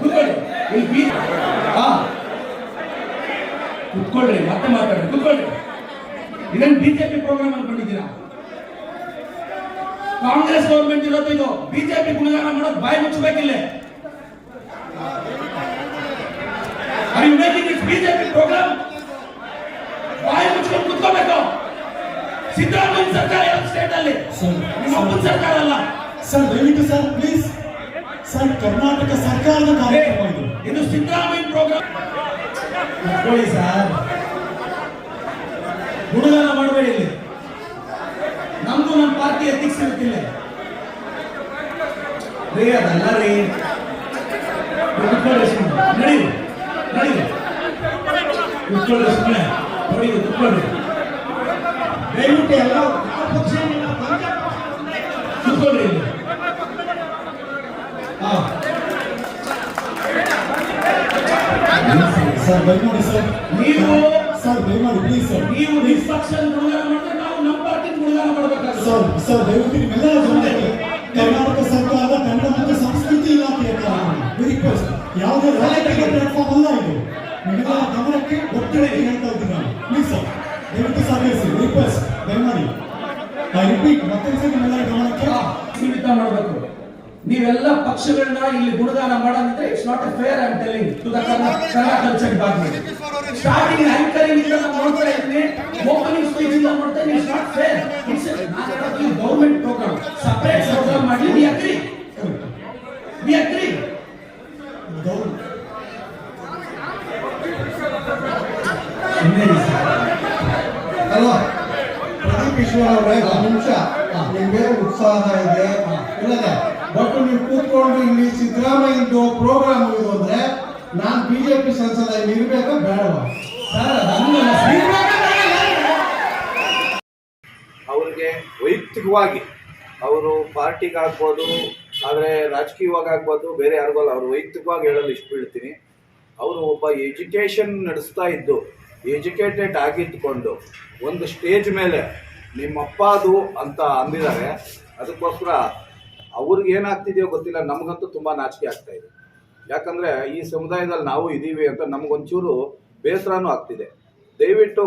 ಕೂತ್ಕೊಳ್ಳಿ. ಇಲ್ಲಿ ಬಿ. ಹಾ ಕುತ್ಕೊಳ್ರಿ ಮತ್ತೆ ಮಾತಾಡ್ರಿ ಕುತ್ಕೊಳ್ರಿ ಇದನ್ನ ಬಿಜೆಪಿ ಪ್ರೋಗ್ರಾಮ್ ಅನ್ಕೊಂಡಿದ್ದೀರಾ ಕಾಂಗ್ರೆಸ್ ಗೌರ್ಮೆಂಟ್ ಇರೋದು ಇದು. ಬಿಜೆಪಿ ಗುಣಗಾನ ಮಾಡೋದು ಬಾಯಿ ಮುಚ್ಚಬೇಕಿಲ್ಲ. Are you making this BJP program ಬಾಯಿ ಮುಚ್ಕೊಂಡು ಕುತ್ಕೋಬೇಕು ಸಿದ್ದರಾಮಯ್ಯ ಸರ್ಕಾರ ಇರೋದು ಸ್ಟೇಟ್ ಅಲ್ಲಿ. ನಿಮ್ಮ ಸರ್ಕಾರ ಅಲ್ಲ. ಸರ್ ದಯವಿಟ್ಟು ಸರ್ ಪ್ಲೀಸ್ ಸರ್ ಕರ್ನಾಟಕ ಸರ್ಕಾರದ ಕಾರ್ಯಕ್ರಮ ಇದು. ಇದು ಸಿದ್ದರಾಮಯ್ಯ ಪ್ರೋಗ್ರಾಮ್ ಕುತ್ಕೊಳ್ಳಿ ಸರ್. ಗುಣಗಾನ ಮಾಡಬೇಡಿ ಇಲ್ಲಿ. ನಮ್ದು ನಮ್ಮ ಪಾರ್ಟಿ ಎಥಿಕ್ಸ್ ಇರುತ್ತಿಲ್ಲ ರೀ ಅದಲ್ಲ ರೀ. ನಡೀರಿ ನಡೀರಿ ಸುಮ್ಮನೆ ನೋಡಿ. ದಯವಿಟ್ಟು ಎಲ್ಲ ಪಕ್ಷ ಕುತ್ಕೊಳ್ಳಿ ಸರ್ ದಯಮಾಡಿ ಸರ್. ನೀವು- ಸರ್ ದಯಮಾಡಿ ಪ್ಲೀಸ್ ಸರ್. ನೀವು ಡಿಸ್ಟ್ರಕ್ಷನ್ ಗುಣಗಾನ ಮಾಡಿದ್ರೆ ನಾವು ನಮ್ಮ ಪಾರ್ಟಿ ಗುಣಗಾನ ಮಾಡಬೇಕಾಗ್ತದೆ ಸರ್ ಸರ್ ದಯವಿಟ್ಟು ನಿಮ್ಮೆಲ್ಲರ ಜೊತೆ ಕರ್ನಾಟಕ ಸರ್ಕಾರದ ಕನ್ನಡ ಮತ್ತು ಸಂಸ್ಕೃತಿ ಇಲಾಖೆಯ ರಿಕ್ವೆಸ್ಟ್ ಯಾವುದೇ ರಾಜಕೀಯ ಪ್ಲಾಟ್ಫಾರ್ಮ್ ಅಲ್ಲ ಇದು. ನಿಮ್ಮೆಲ್ಲರ ಗಮನಕ್ಕೆ ಒತ್ತಡಕ್ಕೆ ಹೇಳ್ತಾ ಇದ್ದೀನಿ ನಾನು. Please sir. ದಯವಿಟ್ಟು ಸಹಕರಿಸಿ. ರಿಕ್ವೆಸ್ಟ್ ದಯಮಾಡಿ ಐ ರಿಪೀಟ್ ಮತ್ತೊಂದ್ಸರಿ ನಿಮ್ಮೆಲ್ಲರ ಗಮನಕ್ಕೆ ಸೀಮಿತ ಮಾಡಬೇಕು. ನೀವೆಲ್ಲ ಪಕ್ಷಗಳನ್ನ ಇಲ್ಲಿ ಗುಣಗಾನ ಮಾಡೋದಿದ್ರೆ it's not a fair I telling to the Kannada culture department starting anchoring ಇಂದ ನೋಡ್ತಾ ಇದ್ದೀನಿ. ಓಪನಿಂಗ್ ಸ್ಪೀಚ್ ಇಂದ ನೋಡ್ತಾ ಇದ್ದೀನಿ. ಇಟ್ಸ್ ನಾಟ್ ಫೇರ್ ಇಟ್ಸ್ ನಾನು ಹೇಳೋದು ಗೌರ್ಮೆಂಟ್ ಪ್ರೋಗ್ರಾಮ್ ಸಪರೇಟ್ ಪ್ರೋಗ್ರಾಮ್ ಮಾಡಿ ವಿ ಅಗ್ರಿ ವಿ ಅಗ್ರಿ ಅಲ್ವಾ ಪ್ರದೀಪ್ ಈಶ್ವರ್ ಅವರೇ ಒಂದು ನಿಮ್ಗೆ ಉತ್ಸಾಹ ಇದೆ. ಇಲ್ಲದೆ ನೀವು ಕೂತ್ಕೊಂಡು ಇಲ್ಲಿ ಸಿದ್ದರಾಮಯ್ಯ ಪ್ರೋಗ್ರಾಮ್ ಇದು ಅಂದ್ರೆ ನಾನು ಬಿಜೆಪಿ ಸಂಸದ ಇರ್ಬೇಕಾ ಬೇಡವಾ? ಅವ್ರಿಗೆ ವೈಯಕ್ತಿಕವಾಗಿ ಅವರು ಪಾರ್ಟಿಗೆ ಆಗ್ಬೋದು, ಆದರೆ ರಾಜಕೀಯವಾಗಿ ಆಗ್ಬೋದು, ಬೇರೆ ಯಾರಿಗೂ ಅಲ್ಲ. ಅವ್ರು ವೈಯಕ್ತಿಕವಾಗಿ ಹೇಳಲು ಇಷ್ಟು ಬೀಳ್ತೀನಿ. ಅವರು ಒಬ್ಬ ಎಜುಕೇಷನ್ ನಡೆಸ್ತಾ ಇದ್ದು ಎಜುಕೇಟೆಡ್ ಆಗಿದ್ದುಕೊಂಡು ಒಂದು ಸ್ಟೇಜ್ ಮೇಲೆ ನಿಮ್ಮಪ್ಪ ಅದು ಅಂತ ಅಂದಿದ್ದಾರೆ. ಅದಕ್ಕೋಸ್ಕರ ಅವ್ರಿಗೆ ಏನಾಗ್ತಿದೆಯೋ ಗೊತ್ತಿಲ್ಲ, ನಮಗಂತೂ ತುಂಬ ನಾಚಿಕೆ ಆಗ್ತಾ ಇದೆ. ಯಾಕಂದರೆ ಈ ಸಮುದಾಯದಲ್ಲಿ ನಾವು ಇದ್ದೀವಿ ಅಂತ ನಮಗೊಂಚೂರು ಬೇಸರನೂ ಆಗ್ತಿದೆ. ದಯವಿಟ್ಟು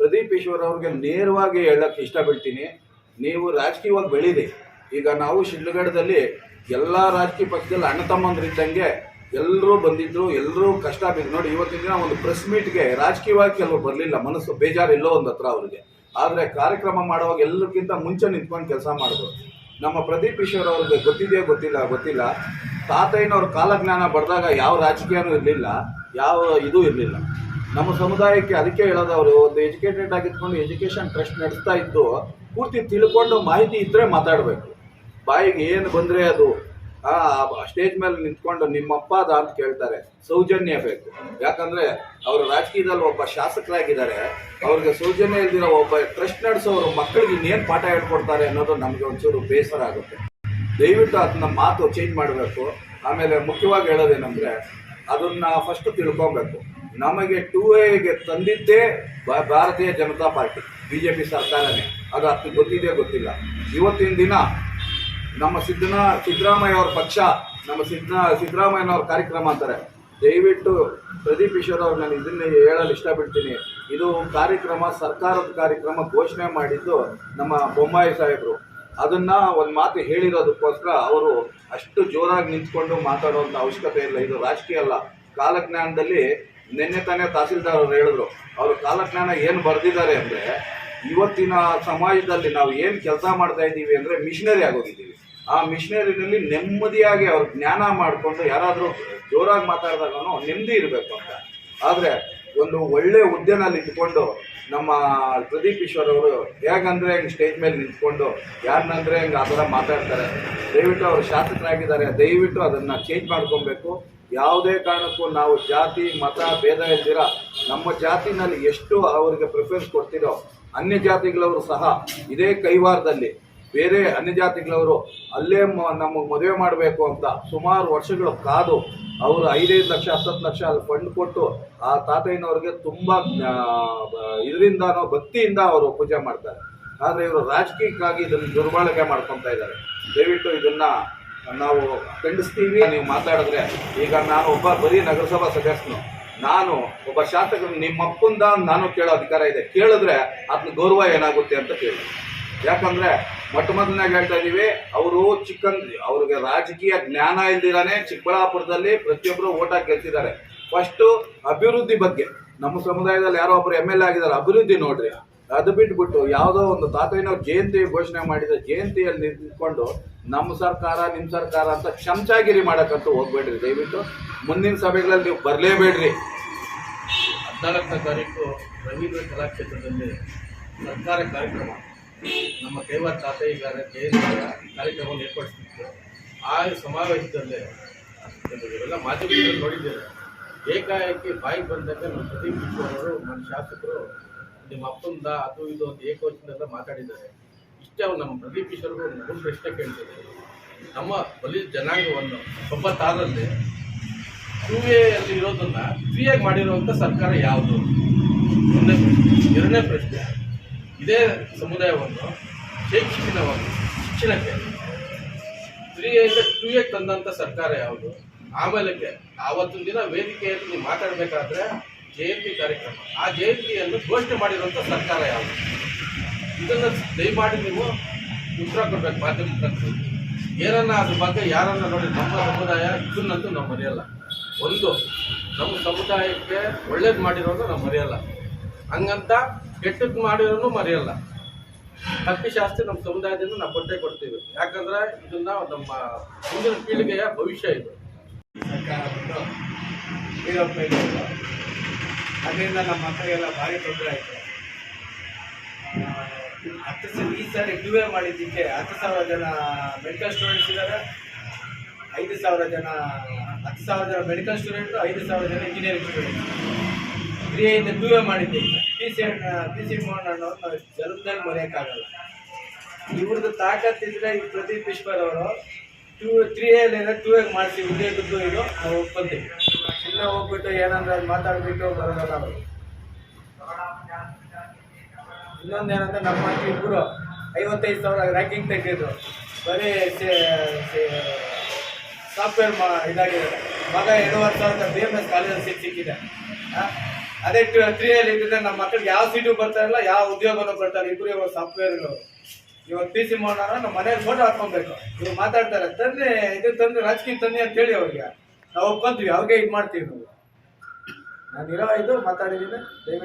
ಪ್ರದೀಪ್ ಈಶ್ವರ್ ಅವ್ರಿಗೆ ನೇರವಾಗಿ ಹೇಳಕ್ಕೆ ಇಷ್ಟಪಡ್ತೀನಿ. ನೀವು ರಾಜಕೀಯವಾಗಿ ಬೆಳೀರಿ. ಈಗ ನಾವು ಶಿಡ್ಲಗಡದಲ್ಲಿ ಎಲ್ಲ ರಾಜಕೀಯ ಪಕ್ಷದಲ್ಲಿ ಅಣ್ಣ ತಮ್ಮಂದ್ರಿದ್ದಂಗೆ ಎಲ್ಲರೂ ಬಂದಿದ್ರು ಎಲ್ಲರೂ ಕಷ್ಟ ಬಿದ್ದು, ನೋಡಿ ಇವತ್ತಿನ ದಿನ ಒಂದು ಪ್ರೆಸ್ ಮೀಟ್ಗೆ ರಾಜಕೀಯವಾಗಿ ಕೆಲವರು ಬರಲಿಲ್ಲ, ಮನಸ್ಸು ಬೇಜಾರು ಇಲ್ಲೋ ಒಂದು ಹತ್ರ ಅವ್ರಿಗೆ. ಆದರೆ ಕಾರ್ಯಕ್ರಮ ಮಾಡುವಾಗ ಎಲ್ಲರಿಗಿಂತ ಮುಂಚೆ ನಿಂತ್ಕೊಂಡು ಕೆಲಸ ಮಾಡಿದ್ರು ನಮ್ಮ ಪ್ರದೀಪ್ ಈಶ್ವರ್ ಅವ್ರಿಗೆ ಗೊತ್ತಿದೆಯೋ ಗೊತ್ತಿಲ್ಲ ಗೊತ್ತಿಲ್ಲ. ತಾತಯ್ಯನವ್ರ ಕಾಲಜ್ಞಾನ ಬರೆದಾಗ ಯಾವ ರಾಜಕೀಯನೂ ಇರಲಿಲ್ಲ, ಯಾವ ಇದು ಇರಲಿಲ್ಲ. ನಮ್ಮ ಸಮುದಾಯಕ್ಕೆ ಅದಕ್ಕೆ ಹೇಳೋದು ಅವರು, ಒಂದು ಎಜುಕೇಟೆಡ್ ಆಗಿದ್ಕೊಂಡು ಎಜುಕೇಷನ್ ಟ್ರಸ್ಟ್ ನಡೆಸ್ತಾ ಇದ್ದು, ಪೂರ್ತಿ ತಿಳ್ಕೊಂಡು ಮಾಹಿತಿ ಇದ್ದರೆ ಮಾತಾಡಬೇಕು. ಬಾಯಿಗೆ ಏನು ಬಂದರೆ ಅದು ಆ ಸ್ಟೇಜ್ ಮೇಲೆ ನಿಂತ್ಕೊಂಡು ನಿಮ್ಮಪ್ಪ ಅದ ಅಂತ ಕೇಳ್ತಾರೆ. ಸೌಜನ್ಯ ಬೇಕು. ಯಾಕಂದ್ರೆ ಅವರು ರಾಜಕೀಯದಲ್ಲಿ ಒಬ್ಬ ಶಾಸಕರಾಗಿದ್ದಾರೆ. ಅವ್ರಿಗೆ ಸೌಜನ್ಯ ಇಲ್ದಿರೋ ಒಬ್ಬ ಟ್ರಸ್ಟ್ ನಡೆಸೋರು ಮಕ್ಕಳಿಗೆ ಇನ್ನೇನು ಪಾಠ ಹೇಳ್ಕೊಡ್ತಾರೆ ಅನ್ನೋದು ನಮಗೆ ಒಂಚೂರು ಬೇಸರ ಆಗುತ್ತೆ. ದಯವಿಟ್ಟು ಅದನ್ನ ಮಾತು ಚೇಂಜ್ ಮಾಡಬೇಕು. ಆಮೇಲೆ ಮುಖ್ಯವಾಗಿ ಹೇಳೋದೇನೆಂದ್ರೆ, ಅದನ್ನ ಫಸ್ಟ್ ತಿಳ್ಕೊಬೇಕು. ನಮಗೆ ಟೂ ಎಗೆ ತಂದಿದ್ದೇ Bharatiya Janata party B J P ಸರ್ಕಾರನೇ. ಅದು ಅಷ್ಟು ಗೊತ್ತಿದೆಯೋ ಗೊತ್ತಿಲ್ಲ. ಇವತ್ತಿನ ದಿನ ನಮ್ಮ ಸಿದ್ದನ ಸಿದ್ದರಾಮಯ್ಯ ಅವ್ರ ಪಕ್ಷ, ನಮ್ಮ ಸಿದ್ದ ಸಿದ್ದರಾಮಯ್ಯನವ್ರ ಕಾರ್ಯಕ್ರಮ ಅಂತಾರೆ. ದಯವಿಟ್ಟು ಪ್ರದೀಪ್ ಈಶ್ವರ್ ಅವ್ರು ನಾನು ಇದನ್ನೇ ಹೇಳಲು ಇಷ್ಟಪಡ್ತೀನಿ. ಇದು ಕಾರ್ಯಕ್ರಮ, ಸರ್ಕಾರದ ಕಾರ್ಯಕ್ರಮ ಘೋಷಣೆ ಮಾಡಿದ್ದು ನಮ್ಮ ಬೊಮ್ಮಾಯಿ ಸಾಹೇಬರು. ಅದನ್ನ ಒಂದು ಮಾತು ಹೇಳಿರೋದಕ್ಕೋಸ್ಕರ ಅವರು ಅಷ್ಟು ಜೋರಾಗಿ ನಿಂತ್ಕೊಂಡು ಮಾತಾಡುವಂಥ ಅವಶ್ಯಕತೆ ಇಲ್ಲ. ಇದು ರಾಜಕೀಯ ಅಲ್ಲ. ಕಾಲಜ್ಞಾನದಲ್ಲಿ ನಿನ್ನೆ ತಾನೇ ತಹಸೀಲ್ದಾರ್ ಅವರು ಹೇಳಿದ್ರು. ಅವರು ಕಾಲಜ್ಞಾನ ಏನು ಬರೆದಿದ್ದಾರೆ ಅಂದರೆ, ಇವತ್ತಿನ ಸಮಾಜದಲ್ಲಿ ನಾವು ಏನು ಕೆಲಸ ಮಾಡ್ತಾ ಇದ್ದೀವಿ ಅಂದರೆ ಮಿಷನರಿ ಆಗೋಗಿದ್ದೀವಿ. ಆ ಮಿಷನರಿನಲ್ಲಿ ನೆಮ್ಮದಿಯಾಗಿ ಅವ್ರು ಜ್ಞಾನ ಮಾಡಿಕೊಂಡು ಯಾರಾದರೂ ಜೋರಾಗಿ ಮಾತಾಡಿದಾಗನೂ ನೆಮ್ಮದಿ ಇರಬೇಕು ಅಂತ. ಆದರೆ ಒಂದು ಒಳ್ಳೆ ಹುದ್ದೆನಲ್ಲಿ ಇಟ್ಕೊಂಡು ನಮ್ಮ ಪ್ರದೀಪ್ ಈಶ್ವರ್ ಅವರು ಹೇಗಂದ್ರೆ ಹಿಂಗೆ ಸ್ಟೇಜ್ ಮೇಲೆ ನಿಂತ್ಕೊಂಡು ಯಾರನ್ನಂದರೆ ಹೆಂಗೆ ಆ ಥರ ಮಾತಾಡ್ತಾರೆ. ದಯವಿಟ್ಟು ಅವರು ಶಾಸಕರಾಗಿದ್ದಾರೆ. ದಯವಿಟ್ಟು ಅದನ್ನು ಚೇಂಜ್ ಮಾಡ್ಕೊಬೇಕು. ಯಾವುದೇ ಕಾರಣಕ್ಕೂ ನಾವು ಜಾತಿ, ಮತ, ಭೇದ ಇಲ್ದಿರ ನಮ್ಮ ಜಾತಿನಲ್ಲಿ ಎಷ್ಟು ಅವರಿಗೆ ಪ್ರಿಫರೆನ್ಸ್ ಕೊಡ್ತೀರೋ ಅನ್ಯ ಜಾತಿಗಳವರು ಸಹ ಇದೇ ಕೈವಾರದಲ್ಲಿ ಬೇರೆ ಅನ್ಯ ಜಾತಿಗಳವರು ಅಲ್ಲೇ ನಮಗೆ ಮದುವೆ ಮಾಡಬೇಕು ಅಂತ ಸುಮಾರು ವರ್ಷಗಳು ಕಾದು ಅವರು ಐದೈದು ಲಕ್ಷ, ಹತ್ತತ್ತು ಲಕ್ಷ ಅಲ್ಲಿ ಫಂಡ್ ಕೊಟ್ಟು ಆ ತಾತಯ್ಯನವ್ರಿಗೆ ತುಂಬ ಇದರಿಂದನೋ ಭಕ್ತಿಯಿಂದ ಅವರು ಪೂಜೆ ಮಾಡ್ತಾರೆ. ಆದರೆ ಇವರು ರಾಜಕೀಯಕ್ಕಾಗಿ ಇದನ್ನು ದುರ್ಬಳಕೆ ಮಾಡ್ಕೊತಾ ಇದ್ದಾರೆ. ದಯವಿಟ್ಟು ಇದನ್ನು ನಾವು ಖಂಡಿಸ್ತೀವಿ. ನೀವು ಮಾತಾಡಿದ್ರೆ ಈಗ ನಾನು ಒಬ್ಬ ಬರೀ ನಗರಸಭಾ ಸದಸ್ಯನು. ನಾನು ಒಬ್ಬ ಶಾಸಕರು ನಿಮ್ಮ ಅಪ್ಪಂದ ನಾನು ಕೇಳೋ ಅಧಿಕಾರ ಇದೆ. ಕೇಳಿದ್ರೆ ಅದನ್ನ ಗೌರವ ಏನಾಗುತ್ತೆ ಅಂತ ಕೇಳಿ. ಯಾಕಂದ್ರೆ ಮೊಟ್ಟ ಮೊದಲನೇ ಹೇಳ್ತಾ ಇದೀವಿ, ಅವರು ಚಿಕ್ಕನ್, ಅವ್ರಿಗೆ ರಾಜಕೀಯ ಜ್ಞಾನ ಇಲ್ದಿರಾನೆ ಚಿಕ್ಕಬಳ್ಳಾಪುರದಲ್ಲಿ ಪ್ರತಿಯೊಬ್ಬರು ಓಟ್ ಹಾಕಿ ಗೆಲ್ತಿದ್ದಾರೆ ಫಸ್ಟು ಅಭಿವೃದ್ಧಿ ಬಗ್ಗೆ, ನಮ್ಮ ಸಮುದಾಯದಲ್ಲಿ ಯಾರೋ ಒಬ್ಬರು ಎಂ ಎಲ್ ಎ ಆಗಿದ್ದಾರೆ, ಅಭಿವೃದ್ಧಿ ನೋಡ್ರಿ. ಅದು ಬಿಟ್ಬಿಟ್ಟು ಯಾವುದೋ ಒಂದು ತಾತಯ್ಯನವ್ರು ಜಯಂತಿ ಘೋಷಣೆ ಮಾಡಿದ ಜಯಂತಿಯಲ್ಲಿ ನಿಂತ್ಕೊಂಡು ನಮ್ಮ ಸರ್ಕಾರ ನಿಮ್ಮ ಸರ್ಕಾರ ಅಂತ ಚಮಚಾಗಿರಿ ಮಾಡೋಕ್ಕಂತೂ ಹೋಗ್ಬೇಡ್ರಿ. ದಯವಿಟ್ಟು ಮುಂದಿನ ಸಭೆಗಳಲ್ಲಿ ನೀವು ಬರಲೇಬೇಡ್ರಿ. ಹದಿನಾಲ್ಕನೇ ತಾರೀಕು ರವೀಂದ್ರ ಕಲಾಕ್ಷೇತ್ರದಲ್ಲಿ ಸರ್ಕಾರ ಕಾರ್ಯಕ್ರಮ. ನಮ್ಮ ದೇವರ ತಾತಯ್ಯಗಾರ ಜಯಂತಿಯ ಕಾರ್ಯಕ್ರಮವನ್ನು ಏರ್ಪಡಿಸ್ತಿತ್ತು ಆ ಸಮಾವೇಶದಲ್ಲೇ ಎಲ್ಲ ಮಾಧ್ಯಮದಲ್ಲಿ ನೋಡಿದ್ದೇವೆ. ಏಕಾಏಕಿ ಬಾಯಿಗೆ ಬಂದಾಗ ನಮ್ಮ ಪ್ರದೀಪ್ ಅವರು, ನಮ್ಮ ಶಾಸಕರು, ನಿಮ್ಮ ಅಪ್ಪಂದ, ಅದು ಇದು ಅಂತ ಏಕವಚನೆಲ್ಲ ಮಾತಾಡಿದ್ದಾರೆ. ಇಷ್ಟೇ ಅವ್ರು ನಮ್ಮ ಪ್ರದೀಪ್ ಈಶ್ವರರು ಮೂರು ಪ್ರಶ್ನೆ ಕೇಳ್ತಿದ್ದಾರೆ. ನಮ್ಮ ಬಲಿ ಜನಾಂಗವನ್ನು ಒಬ್ಬ ತಾರಲ್ಲಿ ಟೂ ಎಲ್ಲಿ ಇರೋದನ್ನು ಫ್ರೀಯಾಗಿ ಮಾಡಿರುವಂಥ ಸರ್ಕಾರ ಯಾವುದು? ಒಂದನೇ ಪ್ರಶ್ನೆ. ಎರಡನೇ ಪ್ರಶ್ನೆ ಇದೇ ಸಮುದಾಯವನ್ನು ಶೈಕ್ಷಣಿಕವಾಗಿ, ಶಿಕ್ಷಣಕ್ಕೆ. ತ್ರೀ ಇಂದ ಟೂ ಎ ತಂದಂಥ ಸರ್ಕಾರ ಯಾವುದು? ಆಮೇಲೆ ಆವತ್ತಿನ ದಿನ ವೇದಿಕೆಯಲ್ಲಿ ಮಾತಾಡಬೇಕಾದ್ರೆ ಜಯಂತಿ ಕಾರ್ಯಕ್ರಮ. ಆ ಜಯಂತಿಯನ್ನು ಘೋಷಣೆ ಮಾಡಿರುವಂಥ ಸರ್ಕಾರ ಯಾವುದು? ಇದನ್ನು ದಯಮಾಡಿ ನೀವು ಉತ್ತರ ಕೊಡಬೇಕು, ಮಾಧ್ಯಮ ಏನನ್ನ ಅದ್ರ ಬಗ್ಗೆ ಯಾರನ್ನ ನೋಡಿ ನಮ್ಮ ಸಮುದಾಯ ಇದನ್ನಂತೂ ನಾವು ಮರೆಯಲ್ಲ. ಒಂದು, ನಮ್ಮ ಸಮುದಾಯಕ್ಕೆ ಒಳ್ಳೇದು ಮಾಡಿರೋದು ನಾವು ಮರೆಯಲ್ಲ. ಹಂಗಂತ ಕೆಟ್ಟದ್ದು ಮಾಡಿರೋನು ಮರೆಯಲ್ಲ. ತಪ್ಪಿಶಾಸ್ತ್ರಿ ನಮ್ಮ ಸಮುದಾಯದಿಂದ ನಾವು ಕೊಟ್ಟೆ ಕೊಡ್ತೀವಿ. ಯಾಕಂದ್ರೆ ಇದನ್ನ ನಮ್ಮ ಮುಂದಿನ ಪೀಳಿಗೆಯ ಭವಿಷ್ಯ ಇದು. ಅದರಿಂದ ನಮ್ಮ ಮಕ್ಕಳಿಗೆಲ್ಲ ಭಾರಿ ತೊಂದರೆ ಆಯಿತು. ಹತ್ತು ಸಾವಿರ ಈ ಸಾರಿ ಡ್ಯೂವೇ ಮಾಡಿದ್ದಕ್ಕೆ ಹತ್ತು ಸಾವಿರ ಜನ ಮೆಡಿಕಲ್ ಸ್ಟೂಡೆಂಟ್ಸ್ ಇದ್ದಾರೆ. ಐದು ಸಾವಿರ ಜನ, ಹತ್ತು ಸಾವಿರ ಜನ ಮೆಡಿಕಲ್ ಸ್ಟೂಡೆಂಟು ಐದು ಸಾವಿರ ಜನ ಇಂಜಿನಿಯರಿಂಗ್ ಸ್ಟೂಡೆಂಟ್ ತ್ರೀ ನೀವೇ ಮಾಡಿದ್ದೀವಿ P C P C Mohan ಅಣ್ಣವ್ರು ನಾವು ಜನ್ಮದಲ್ಲಿ ಮರೆಯೋಕ್ಕಾಗಲ್ಲ. ಇವ್ರದ್ದು ತಾಕತ್ತಿದ್ರೆ ಈ ಪ್ರದೀಪ್ ಈಶ್ವರ್ ಅವರು ಟೂ ತ್ರೀ ಎಲ್ಲಿಂದ ಟೂ ಎಗ್ ಮಾಡಿಸಿ ಉದ್ಯೋಗದ್ದು ಇದು ನಾವು ಒಪ್ಕೊಂತೀವಿ. ಇಲ್ಲೇ ಹೋಗ್ಬಿಟ್ಟು ಏನಂದ್ರೆ ಅದು ಮಾತಾಡ್ಬಿಟ್ಟು ಬರೋದಲ್ಲ ಅವರು. ಇನ್ನೊಂದೇನಂದ್ರೆ ನಮ್ಮ ಇಬ್ಬರು ಐವತ್ತೈದು ಸಾವಿರ ರ್ಯಾಂಕಿಂಗ್ ತೆಗೆದಿದ್ರು. ಬರೀ ಸಾಫ್ಟ್ವೇರ್ ಮಾ ಇದಾಗಿದೆ ಮಗ ಎರಡೂವರೆ ಸಾವಿರದ ಬಿ ಎಂ ಎಸ್ ಕಾಲೇಜಲ್ಲಿ ಸಿಕ್ಕಿದೆ. ಆ? ಅದೇ ತ್ರೀ ಎಲ್ ಇದ್ದಿದ್ರೆ ನಮ್ಮ ಮಕ್ಕಳಿಗೆ ಯಾವ ಸೀಟು ಬರ್ತಾ ಇಲ್ಲ ಯಾವ ಉದ್ಯೋಗನೂ ಬರ್ತಾರೆ ಇಬ್ಬರು ಇವಾಗ ಸಾಫ್ಟ್ವೇರ್ ಇವಾಗ ಪಿ ಸಿ ಮಾಡೋಣ ನಮ್ಮ ಮನೆಯಲ್ಲಿ ಫೋಟೋ ಹಾಕೊಬೇಕು ಇವ್ರು ಮಾತಾಡ್ತಾರೆ, ತಂದೆ, ಇದು ತಂದೆ ರಾಜಕೀಯ ತಂದೆ ಅಂತ ಹೇಳಿ ಅವ್ರಿಗೆ. ನಾವು ಒಪ್ಕೊಂತೀವಿ, ಅವ್ರಿಗೆ ಇದು ಮಾಡ್ತೀವಿ ನಾವು. ನಾನು ಇರೋ ಇದು ಮಾತಾಡಿದ್ದೀನಿ. ದಯವಿಟ್ಟು